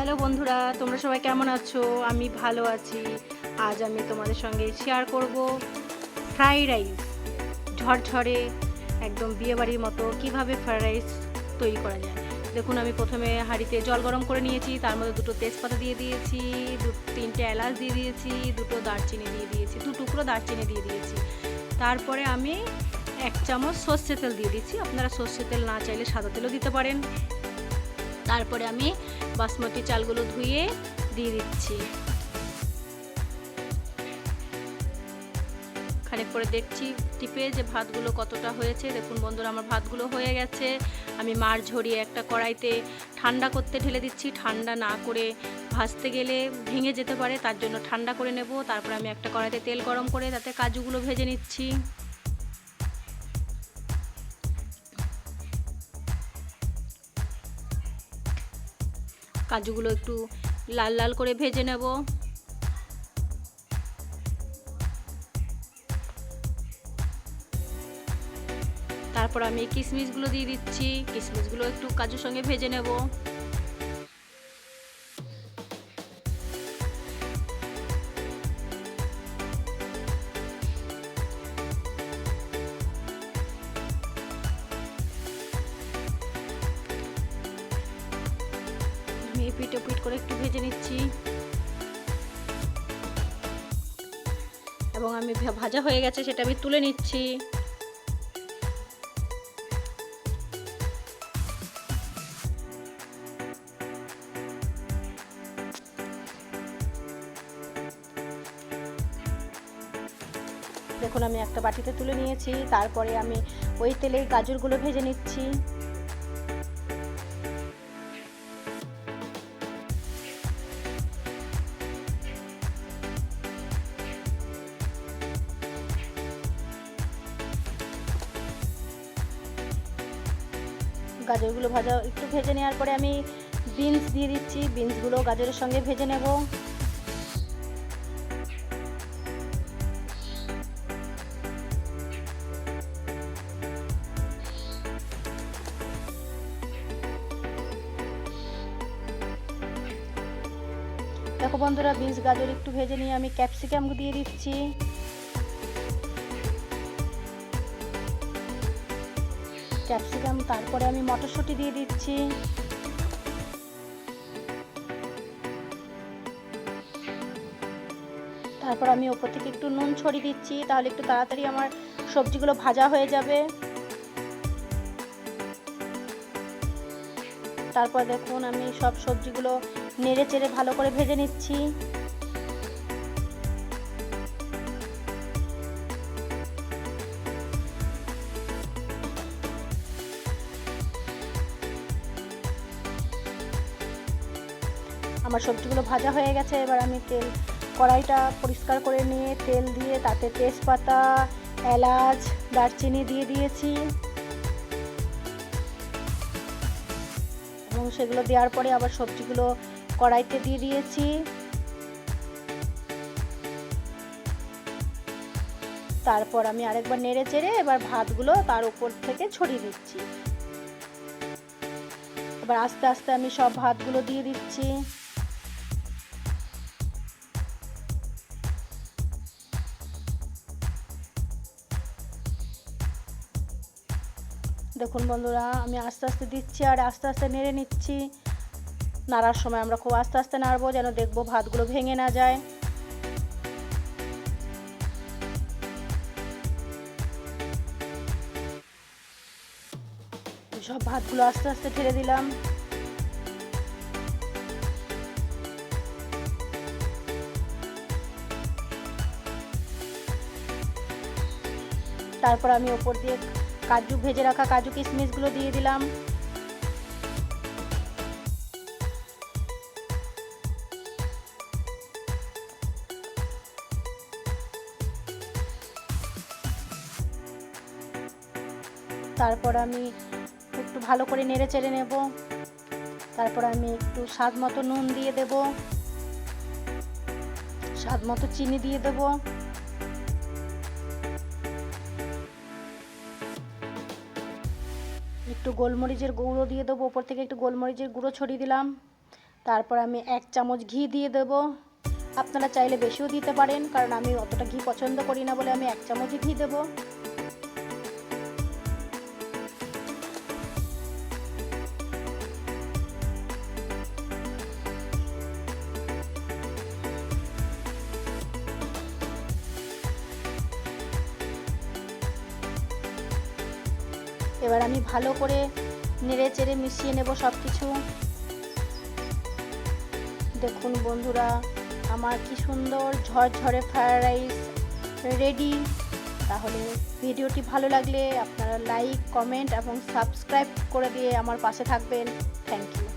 Hello বন্ধুরা, তোমরা সবাই কেমন আছো? আমি ভালো আছি। আজ আমি তোমাদের সঙ্গে শেয়ার করব ফ্রাইড রাইস ঝরঝরে একদম বিয়েবাড়ির মতো কীভাবে ফ্রাইড রাইস তৈরি করা যায়। দেখুন, আমি প্রথমে হাঁড়িতে জল গরম করে নিয়েছি, তার মধ্যে দুটো তেজপাতা দিয়ে দিয়েছি, দু, তিনটে এলাচ দিয়ে দিয়েছি, দুটো দারচিনি দিয়ে দিয়েছি, দু টুকরো দারচিনি দিয়ে দিয়েছি। তারপরে আমি এক চামচ সর্ষে তেল দিয়ে দিচ্ছি। আপনারা সর্ষে তেল না চাইলে সাদা তেলও দিতে পারেন। তারপরে আমি বাসমতি চালগুলো ধুয়ে দিয়ে দিচ্ছি। খানিক পরে দেখছি টিপে যে ভাতগুলো কতটা হয়েছে। দেখুন বন্ধুরা, আমার ভাতগুলো হয়ে গেছে। আমি মার ঝরিয়ে একটা কড়াইতে ঠান্ডা করতে ঢেলে দিচ্ছি। ঠান্ডা না করে ভাজতে গেলে ভেঙে যেতে পারে, তার জন্য ঠান্ডা করে নেব। তারপরে আমি একটা কড়াইতে তেল গরম করে তাতে কাজুগুলো ভেজে নিচ্ছি। কাজুগুলো একটু লাল লাল করে ভেজে নেব। তারপর আমি কিশমিশগুলো দিয়ে দিচ্ছি। কিশমিশগুলো একটু কাজুর সঙ্গে ভেজে নেব। আমি পিট পিট করে একটু ভেজে নিচ্ছি। এবং আমি ভাজা হয়ে গেছে, সেটা আমি তুলে নিচ্ছি। দেখুন, আমি একটা বাটিতে তুলে নিয়েছি, তারপরে আমি ওই তেলে গাজরগুলো ভেজে নিচ্ছি। গাজরগুলো ভাজা একটু ভেজে নেওয়ার পরে আমি বিনস দিয়ে দিচ্ছি। বিনসগুলো গাজরের সঙ্গে ভেজে নেব। দেখো বন্ধুরা বিনস গাজর একটু ভেজে নিয়ে আমি ক্যাপসিকাম দিয়ে দিচ্ছি। ক্যাপসিকাম, তারপরে আমি মটরশুঁটি দিয়ে দিচ্ছি। তারপর আমি ওপর থেকে একটু নুন ছড়িয়ে দিচ্ছি, তাহলে একটু তাড়াতাড়ি আমার সবজিগুলো ভাজা হয়ে যাবে। তারপর দেখুন, আমি সব সবজিগুলো নেড়ে চেড়ে ভালো করে ভেজে নিচ্ছি। আমার সবজিগুলো ভাজা হয়ে গেছে, এবার আমি তেল, কড়াইটা পরিষ্কার করে নিয়ে তেল দিয়ে তাতে তেজপাতা, এলাচ, দারচিনি দিয়ে দিয়েছি। এবং সেগুলো দেওয়ার পরে আবার সবজিগুলো কড়াইতে দিয়ে দিয়েছি। তারপর আমি আরেকবার নেড়ে চেড়ে এবার ভাতগুলো তার উপর থেকে ছড়িয়ে দিচ্ছি। এবার আস্তে আস্তে আমি সব ভাতগুলো দিয়ে দিচ্ছি। দেখুন বন্ধুরা, আমি আস্তে আস্তে দিচ্ছি আর আস্তে আস্তে নেড়ে নিচ্ছি। নাড়ার সময় আমরা খুব আস্তে আস্তে নাড়বো যেন দেখব ভাতগুলো ভেঙে না যায়। সব ভাতগুলো আস্তে আস্তে ঢেলে দিলাম। তারপর আমি ওপর দিয়ে কাজু ভেজে রাখা কাজু কিশমিশগুলো দিয়ে দিলাম। তারপর আমি একটু ভালো করে নেড়ে চেড়ে নেব। তারপর আমি একটু স্বাদ মতো নুন দিয়ে দেব। স্বাদ মতো চিনি দিয়ে দেবো। একটু গোলমরিচের গুঁড়ো দিয়ে দেবো, ওপর থেকে একটু গোলমরিচের গুঁড়ো ছড়িয়ে দিলাম। তারপর আমি এক চামচ ঘি দিয়ে দেবো। আপনারা চাইলে বেশিও দিতে পারেন, কারণ আমি অতটা ঘি পছন্দ করি না বলে আমি এক চামচই ঘি দেবো। এবার আমি ভালো করে নেড়ে চেড়ে মিশিয়ে নেব সব কিছু দেখুন বন্ধুরা, আমার কি সুন্দর ঝরঝরে ফ্রায়েড রাইস রেডি তাহলে ভিডিওটি ভালো লাগলে আপনারা লাইক কমেন্ট এবং সাবস্ক্রাইব করে দিয়ে আমার পাশে থাকবেন। Thank you